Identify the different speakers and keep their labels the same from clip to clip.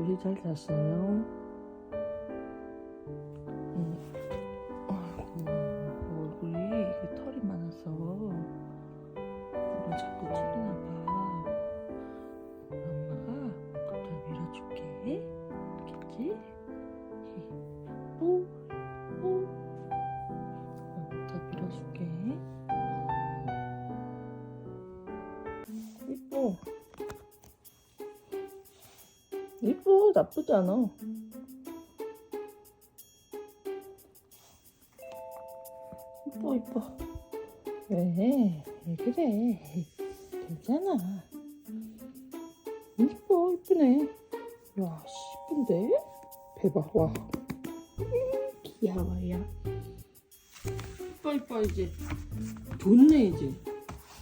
Speaker 1: 도시 잘 잤어요? 나쁘지 않아. 이뻐, 이뻐. 왜? 왜 그래? 괜찮아. 이뻐, 이쁘네. 야, 이쁜데? 대박, 와. 음, 귀여워요. 이뻐, 이뻐, 이제. 좋네, 이제.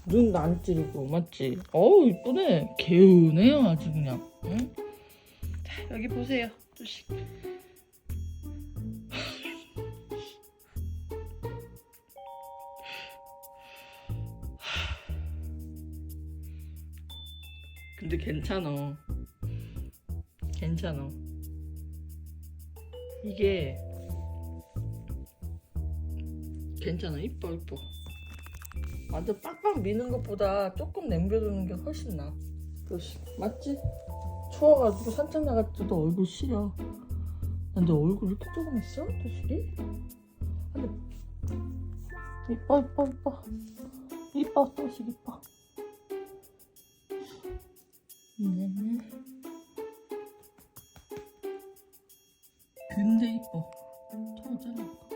Speaker 1: 눈 안 찌르고, 맞지? 어우, 이쁘네. 개운해요, 아주 그냥. 응? 자, 여기 보세요. 뚜식. 근데 괜찮아. 괜찮아. 이게 괜찮아. 이뻐, 이뻐. 완전 빡빡 미는 것보다 조금 남겨두는 게 훨씬. 그렇지. 맞지? 추워가지고 산책 나갈 때도 얼굴 시려. 근데 얼굴 이렇게 조그맸어? 도실이? 근데 이뻐, 이뻐, 이뻐. 이뻐, 도실 이뻐. 네네. 근데 이뻐. 없으네.